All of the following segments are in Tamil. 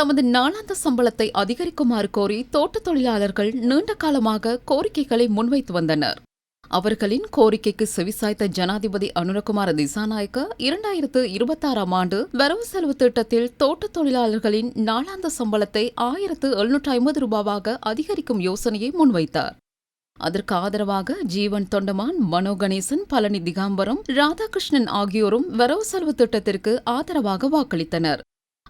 தமது நாளாந்த சம்பளத்தை அதிகரிக்குமாறு கோரி தோட்டத் தொழிலாளர்கள் நீண்ட காலமாக கோரிக்கைகளை முன்வைத்து வந்தனர். அவர்களின் கோரிக்கைக்கு செவிசாய்த்த ஜனாதிபதி அனுரகுமார திசாநாயக்க இரண்டாயிரத்து இருபத்தாறாம் ஆண்டு வரவு செலவு திட்டத்தில் தோட்டத் தொழிலாளர்களின் நாளாந்த சம்பளத்தை ஆயிரத்து எழுநூற்று ஐம்பது ரூபாவாக அதிகரிக்கும் யோசனையை முன்வைத்தார். அதற்கு ஆதரவாக ஜீவன் தொண்டமான் மனோ கணேசன் பழனி திகாம்பரம் ராதாகிருஷ்ணன் ஆகியோரும் வரவு செலவு திட்டத்திற்கு ஆதரவாக வாக்களித்தனர்.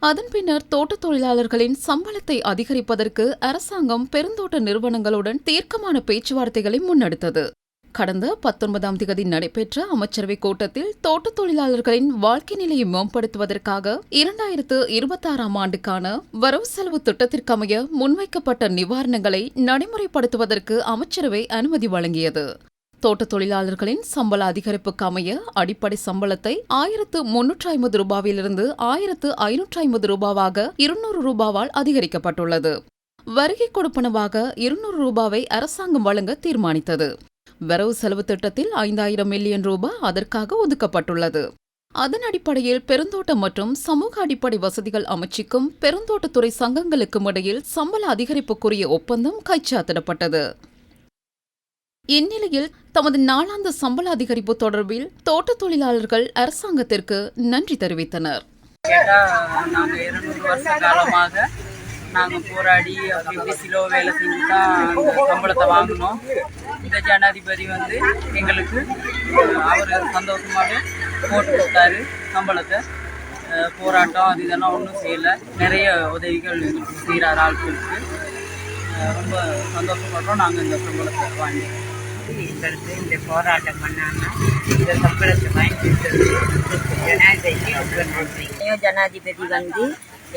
அதன் பின்னர் தோட்டத் தொழிலாளர்களின் சம்பளத்தை அதிகரிப்பதற்கு அரசாங்கம் பெருந்தோட்ட நிறுவனங்களுடன் தீர்க்கமான பேச்சுவார்த்தைகளை முன்னெடுத்தது. கடந்த பத்தொன்பதாம் தேதி நடைபெற்ற அமைச்சரவைக் கூட்டத்தில் தோட்டத் தொழிலாளர்களின் வாழ்க்கை நிலையை மேம்படுத்துவதற்காக இரண்டாயிரத்து இருபத்தாறாம் ஆண்டுக்கான வரவு செலவு திட்டத்திற்கமைய முன்வைக்கப்பட்ட நிவாரணங்களை நடைமுறைப்படுத்துவதற்கு அமைச்சரவை அனுமதி வழங்கியது. தோட்ட தொழிலாளர்களின் சம்பள அதிகரிப்புக்கு அமைய அடிப்படை சம்பளத்தை ஆயிரத்து முன்னூற்று ஐம்பது ரூபாவிலிருந்து ஆயிரத்து ஐநூற்று ஐம்பது ரூபாவாக இருநூறு ரூபாவால் அதிகரிக்கப்பட்டுள்ளது. வருகை கொடுப்பனவாக இருநூறு ரூபாவை அரசாங்கம் வழங்க தீர்மானித்தது. வரவு செலவு திட்டத்தில் ஐந்தாயிரம் மில்லியன் ரூபாய் அதற்காக ஒதுக்கப்பட்டுள்ளது. அதன் அடிப்படையில் பெருந்தோட்டம் மற்றும் சமூக அடிப்படை வசதிகள் அமைச்சுக்கும் பெருந்தோட்டத்துறை சங்கங்களுக்கும் இடையில் சம்பள அதிகரிப்புக்குரிய ஒப்பந்தம் கைச்சாத்திடப்பட்டது. இந்நிலையில் தமது நாளாந்த சம்பள அதிகரிப்பு தொடர்பில் தோட்ட தொழிலாளர்கள் அரசாங்கத்திற்கு நன்றி தெரிவித்தனர். நாங்கள் இருநூறு வருஷ காலமாக நாங்கள் போராடி அப்படி இப்படி சிலோ வேலை செஞ்சு தான் அந்த சம்பளத்தை வாங்கினோம். இந்த ஜனாதிபதி வந்து எங்களுக்கு அவர் சந்தோஷமாக போட்டு கொடுத்தாரு சம்பளத்தை. போராட்டம் அது இதெல்லாம் ஒன்றும் செய்யலை. நிறைய உதவிகள் எங்களுக்கு செய்கிறார் ஆட்களுக்கு. ரொம்ப சந்தோஷப்படுறோம் நாங்கள் இந்த சம்பளத்தை வாங்கி எங்களுக்கு இந்த போராட்டம் பண்ணாங்க இந்த சம்பளத்தை வாங்கி ஜனாதிபதி நன்றி. ஜனாதிபதி வந்து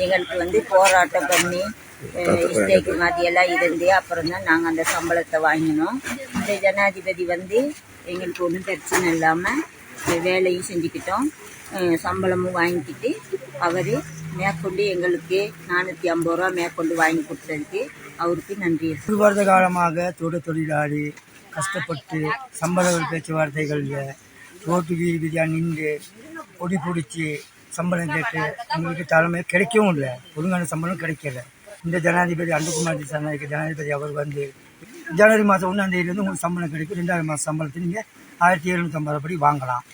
எங்களுக்கு வந்து போராட்டம் பண்ணி இஸ்டேக்கு மாதிரியெல்லாம் இருந்து அப்புறம் தான் நாங்கள் அந்த சம்பளத்தை வாங்கினோம். இந்த ஜனாதிபதி வந்து எங்களுக்கு ஒன்றும் பிரச்சனை இல்லாமல் வேலையும் செஞ்சுக்கிட்டோம். சம்பளமும் வாங்கிக்கிட்டு அவர் மேற்கொண்டு எங்களுக்கு நானூற்றி ஐம்பது ரூபா மேற்கொண்டு வாங்கி கொடுத்ததுக்கு அவருக்கு நன்றி. வருட காலமாக தோட்ட தொழிலாளி கஷ்டப்பட்டு சம்பள பேச்சுவார்த்தைகளில் ரோட்டு வீதி வீதியாக நின்று பொடி பிடிச்சி சம்பளம் கேட்டு எங்களுக்கு தலைமை கிடைக்கவும் இல்லை. ஒழுங்கான சம்பளம் கிடைக்கல. இந்த ஜனாதிபதி அன்புகுமார் திசாநாயக்க ஜனாதிபதி அவர் வந்து ஜனவரி மாதம் ஒன்றாந்தேதியிலேருந்து உங்களுக்கு சம்பளம் கிடைக்கும். ரெண்டாவது மாதம் சம்பளத்தை நீங்கள் ஆயிரத்தி எழுநூற்றம்பது படி வாங்கலாம்.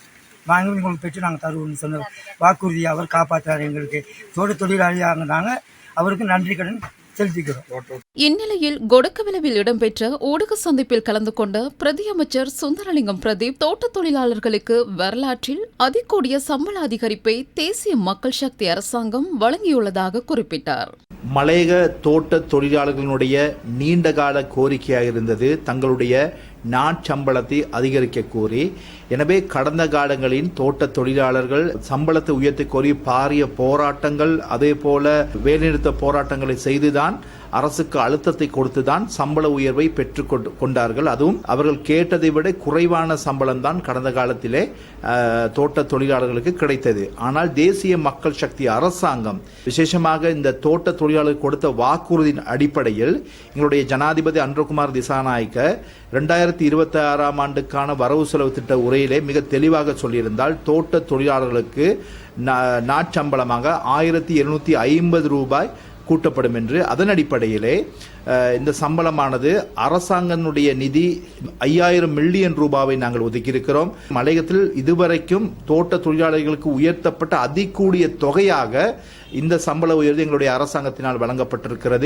வாங்கி உங்களுக்கு பெற்று நாங்கள் தருவோம்னு சொன்ன வாக்குறுதியை அவர் காப்பாற்றுறாரு எங்களுக்கு. தோட்ட தொழிலாளியாக நாங்கள் அவருக்கு நன்றி கடன் செலுத்திக்கிறோம் இந்நிலையில் கொடக்கவிளவில் இடம்பெற்ற ஊடக சந்திப்பில் கலந்து கொண்ட பிரதி அமைச்சர் சுந்தரலிங்கம் பிரதீப் தோட்டத் தொழிலாளர்களுக்கு வரலாற்றில் அதிகூடிய சம்பள அதிகரிப்பை தேசிய மக்கள் சக்தி அரசாங்கம் வழங்கியுள்ளதாக குறிப்பிட்டார். மலையக தோட்ட தொழிலாளர்களுடைய நீண்டகால கோரிக்கையாக இருந்தது. தங்களுடைய நாட்சம்பளத்தை அதிகரிக்க கோரி எனவே கடந்த காலங்களின் தோட்ட தொழிலாளர்கள் சம்பளத்தை உயர்த்தி கோரி பாரிய போராட்டங்கள் அதே போல வேலைநிறுத்த போராட்டங்களை செய்துதான் அரசுக்கு அழுத்தத்தை கொடுத்துதான் சம்பள உயர்வை பெற்றுக் கொண்டார்கள். அதுவும் அவர்கள் கேட்டதை விட குறைவான சம்பளம் தான் கடந்த காலத்திலே தோட்ட தொழிலாளர்களுக்கு கிடைத்தது. ஆனால் தேசிய மக்கள் சக்தி அரசாங்கம் விசேஷமாக இந்த தோட்ட தொழிலாளர்கள் கொடுத்த வாக்குறுதியின் அடிப்படையில் எங்களுடைய ஜனாதிபதி அன்றகுமார் திசாநாயக்க ரெண்டாயிரத்தி இருபத்தி ஆறாம் ஆண்டுக்கான வரவு செலவு திட்ட உரையிலே மிக தெளிவாக சொல்லியிருந்தால் தோட்ட தொழிலாளர்களுக்கு நா- நாட்சம்பளமாக ஆயிரத்தி இருநூத்தி ஐம்பது ரூபாய் கூட்டப்படும் என்று அதன் அடிப்படையிலே இந்த சம்பளமானது அரசாங்கத்தினுடைய நிதி ஐயாயிரம் மில்லியன் ரூபாவை நாங்கள் ஒதுக்கியிருக்கிறோம். மலையகத்தில் இதுவரைக்கும் தோட்ட தொழிலாளர்களுக்கு உயர்த்தப்பட்ட அதிகூடிய தொகையாக இந்த சம்பள உயர்வு எங்களுடைய அரசாங்கத்தினால் வழங்கப்பட்டிருக்கிறது.